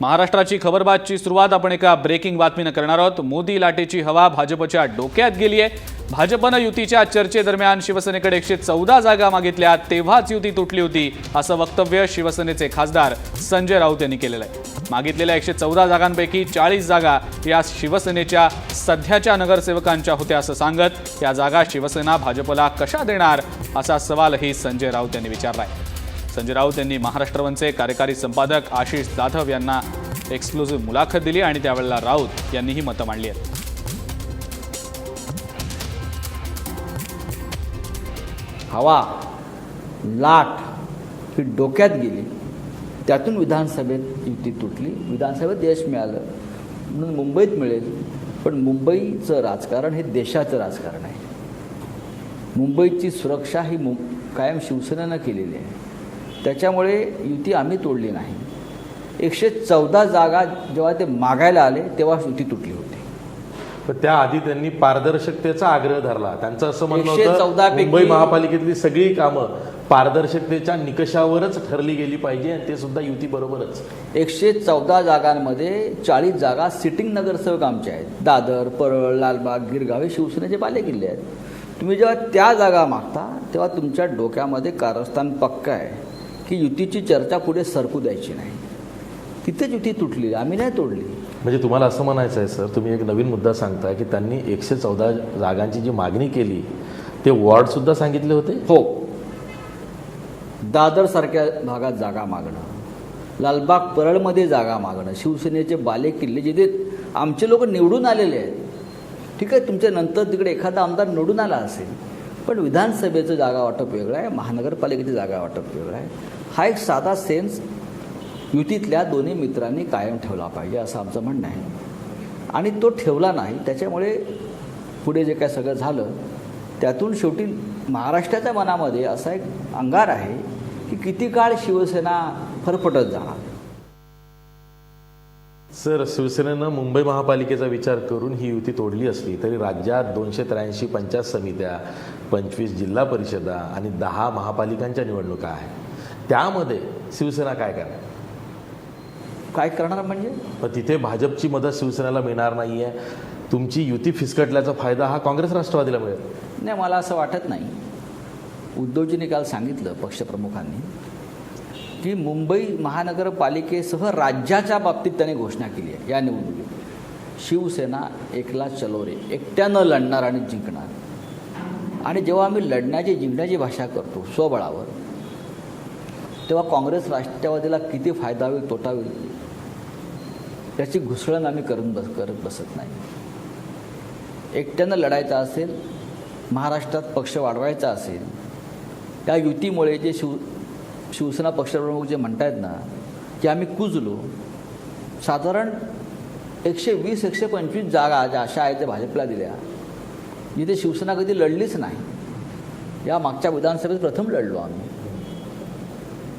महाराष्ट्राची खबरबातची सुरुवात आपण एका ब्रेकिंग बातमीनं करणार आहोत. मोदी लाटेची हवा भाजपच्या डोक्यात गेली आहे भाजपनं युतीच्या चर्चेदरम्यान शिवसेनेकडे एकशे चौदा जागा मागितल्या तेव्हाच युती तुटली होती असं वक्तव्य शिवसेनेचे खासदार संजय राऊत यांनी केलेलं आहे. मागितलेल्या एकशे चौदा जागांपैकी चाळीस जागा या शिवसेनेच्या सध्याच्या नगरसेवकांच्या होत्या असं सांगत या जागा शिवसेना भाजपला कशा देणार असा सवालही संजय राऊत यांनी विचारला आहे संजय राऊत यांनी महाराष्ट्रवनचे कार्यकारी संपादक आशिष जाधव यांना एक्सक्लुझिव्ह मुलाखत दिली आणि त्यावेळेला राऊत यांनी ही मतं मांडली आहेत. हवा लाट ही डोक्यात गेली. त्यातून विधानसभेत युती तुटली. विधानसभेत यश मिळालं. म्हणून मुंबईत मिळेल. पण मुंबईचं राजकारण हे देशाचं राजकारण आहे. मुंबईची सुरक्षा ही मु कायम शिवसेनेनं केलेली आहे. त्याच्यामुळे युती आम्ही तोडली नाही. एकशे चौदा जागा जेव्हा ते मागायला आले तेव्हा युती तुटली होती. पण त्याआधी त्यांनी पारदर्शकतेचा आग्रह धरला. त्यांचं असं म्हणणं 114 होतं पैकी- मुंबई महापालिकेतली सगळी कामं पारदर्शकतेच्या निकषावरच ठरली गेली पाहिजे आणि ते सुद्धा युती बरोबरच. एकशे चौदा जागांमध्ये चाळीस जागा सिटिंग नगरसेवक आमचे आहेत. दादर परळ लालबाग गिरगाव हे शिवसेनेचे बालेकिल्ले आहेत. तुम्ही जेव्हा त्या जागा मागता तेव्हा तुमच्या डोक्यामध्ये कारस्थान पक्क आहे. की युतीची चर्चा पुढे सरकू द्यायची नाही. तिथेच युती तुटली आम्ही नाही तोडली. म्हणजे तुम्हाला असं म्हणायचं आहे सर तुम्ही एक नवीन मुद्दा सांगताय की त्यांनी एकशे चौदा जागांची जी मागणी केली ते वॉर्ड सुद्धा सांगितले होते? हो. दादरसारख्या भागात जागा मागणं लालबाग परळमध्ये जागा मागणं शिवसेनेचे बाले किल्ले जिथे आमचे लोक निवडून आलेले आहेत. ठीक आहे तुमच्या नंतर तिकडे एखादा आमदार निवडून आला असेल पण विधानसभेचं जागा वाटप वेगळं आहे महानगरपालिकेचं जागा वाटप वेगळं आहे. हा एक साधा सेन्स युतीतल्या दोन्ही मित्रांनी कायम ठेवला पाहिजे असं आमचं म्हणणं आहे. आणि तो ठेवला नाही त्याच्यामुळे पुढे जे काय सगळं झालं त्यातून शेवटी महाराष्ट्राच्या मनामध्ये असा एक अंगार आहे की किती काळ शिवसेना फरफटत जाणार सर शिवसेनेनं मुंबई महापालिकेचा विचार करून ही युती तोडली असली तरी राज्यात दोनशे त्र्याऐंशी पंचायत समित्या पंचवीस जिल्हा परिषदा आणि दहा महापालिकांच्या निवडणुका आहेत. त्यामध्ये शिवसेना काय करणार? काय करणार म्हणजे? पण तिथे भाजपची मदत शिवसेनेला मिळणार नाही आहे तुमची युती फिसकटल्याचा फायदा हा काँग्रेस राष्ट्रवादीला मिळेल. नाही मला असं वाटत नाही. उद्धवजींनी काल सांगितलं पक्षप्रमुखांनी. की मुंबई महानगरपालिकेसह राज्याच्या बाबतीत त्याने घोषणा केली आहे या निवडणुकीत. शिवसेना एकला चलो रे एकट्यानं लढणार आणि जिंकणार. आणि जेव्हा आम्ही लढण्याची जिंकण्याची भाषा करतो स्वबळावर तेव्हा काँग्रेस राष्ट्रवादीला किती फायदा होईल तोटा होईल त्याची घुसळण आम्ही करून बस करत बसत नाही. एकट्यानं लढायचं असेल महाराष्ट्रात पक्ष वाढवायचा असेल त्या युतीमुळे जे शिव शिवसेना पक्षप्रमुख जे म्हणतायत ना की आम्ही कुजलो. साधारण एकशे वीस एकशे पंचवीस जागा ज्या अशा आहेत त्या भाजपला दिल्या. जिथे शिवसेना कधी लढलीच नाही. या मागच्या विधानसभेत प्रथम लढलो आम्ही.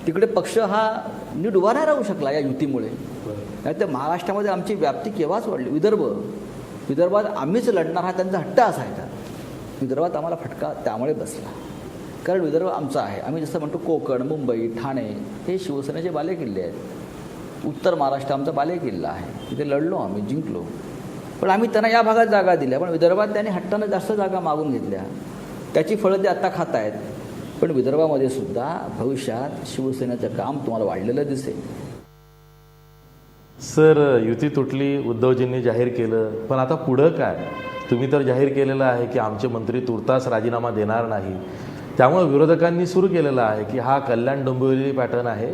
तिकडे पक्ष हा नीट उभा नाही राहू शकला या युतीमुळे. नाही तर महाराष्ट्रामध्ये आमची व्याप्ती केव्हाच वाढली? विदर्भ. विदर्भात आम्हीच लढणार हा त्यांचा हट्ट असायचा. विदर्भात आम्हाला फटका त्यामुळे बसला. कारण विदर्भ आमचा आहे. आम्ही जसं म्हणतो कोकण मुंबई ठाणे हे शिवसेनेचे बालेकिल्ले आहेत. उत्तर महाराष्ट्र आमचा बालेकिल्ला आहे. तिथे लढलो आम्ही जिंकलो. पण आम्ही त्यांना या भागात जागा दिल्या. पण विदर्भात त्यांनी हट्टानं जास्त जागा मागून घेतल्या. त्याची फळं ते आत्ता खात आहेत पण विदर्भामध्ये सुद्धा भविष्यात शिवसेनेचं काम तुम्हाला वाढलेलं दिसेल. सर युती तुटली उद्धवजींनी जाहीर केलं. पण आता पुढं काय? तुम्ही तर जाहीर केलेलं आहे की आमचे मंत्री तुर्तास राजीनामा देणार नाही. त्यामुळे विरोधकांनी सुरू केलेलं आहे की हा कल्याण डोंबिवली पॅटर्न आहे.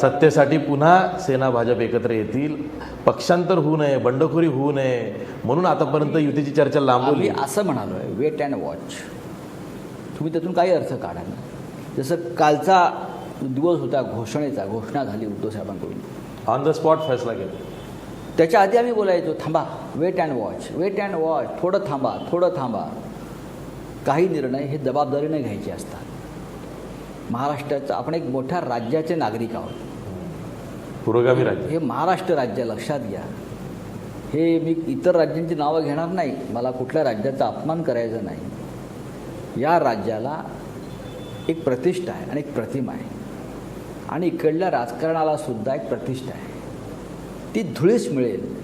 सत्तेसाठी पुन्हा सेना भाजप एकत्र येतील. पक्षांतर होऊ नये बंडखोरी होऊ नये म्हणून आतापर्यंत युतीची चर्चा लांबवली. असं म्हणालो आहे वेट अँड वॉच तुम्ही त्यातून काही अर्थ काढा ना. जसं कालचा दिवस होता घोषणेचा घोषणा झाली उद्धव साहेबांकडून. ऑन द स्पॉट फैसला केला त्याच्या आधी आम्ही बोलायचो थांबा wait and watch wait and watch थोडं थांबा थोडं थांबा. काही निर्णय हे जबाबदारीने घ्यायचे असतात. महाराष्ट्राचं आपण एक मोठ्या राज्याचे नागरिक आहोत. पुरोगामी राज्य. हे महाराष्ट्र राज्य लक्षात घ्या. हे मी इतर राज्यांची नावं घेणार नाही. मला कुठल्या राज्याचा अपमान करायचा नाही. या राज्याला एक प्रतिष्ठा आहे आणि एक प्रतिमा आहे. आणि इकडल्या राजकारणाला सुद्धा एक प्रतिष्ठा आहे. ती धुळीस मिळेल.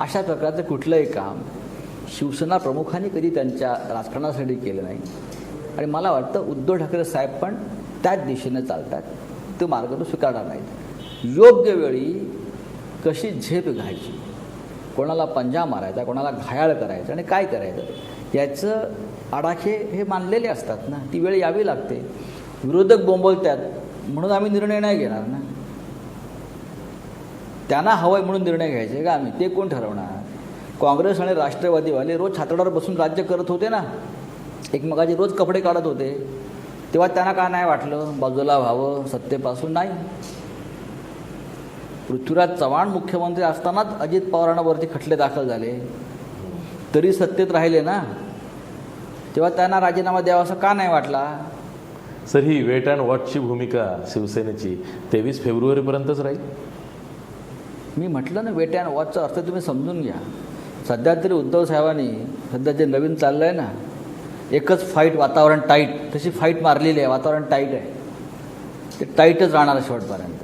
अशा प्रकारचं कुठलंही काम शिवसेना प्रमुखांनी कधी त्यांच्या राजकारणासाठी केलं नाही. आणि मला वाटतं उद्धव ठाकरे साहेब पण त्याच दिशेने चालतात. तो मार्ग तो स्वीकारणार नाहीत. योग्य वेळी कशी झेप घ्यायची? कोणाला पंजा मारायचा कोणाला घायाळ करायचं आणि काय करायचं? याचं आडाखे हे मानलेले असतात ना. ती वेळ यावी लागते. विरोधक बोंबलतात म्हणून आम्ही निर्णय नाही घेणार ना. त्यांना हवं आहे म्हणून निर्णय घ्यायचे का आम्ही? ते कोण ठरवणार? काँग्रेस आणि राष्ट्रवादीवाले रोज छातडावर बसून राज्य करत होते ना. एकमेकाचे रोज कपडे काढत होते. तेव्हा त्यांना का नाही वाटलं? बाजूला व्हावं सत्तेपासून नाही. पृथ्वीराज चव्हाण मुख्यमंत्री असतानाच अजित पवारांवरती खटले दाखल झाले. तरी सत्तेत राहिले ना. तेव्हा त्यांना राजीनामा द्यावा असं का नाही वाटला? सर ही वेट अँड वॉचची भूमिका शिवसेनेची तेवीस फेब्रुवारीपर्यंतच राहील. मी म्हटलं ना वेट अँड वॉचचा अर्थ तुम्ही समजून घ्या. सध्या तरी उद्धव साहेबांनी सध्या जे नवीन चाललं आहे ना एकच फाईट वातावरण टाईट तशी फाईट मारलेली आहे वातावरण टाईट आहे. ते टाईटच राहणार आहे शेवटपर्यंत.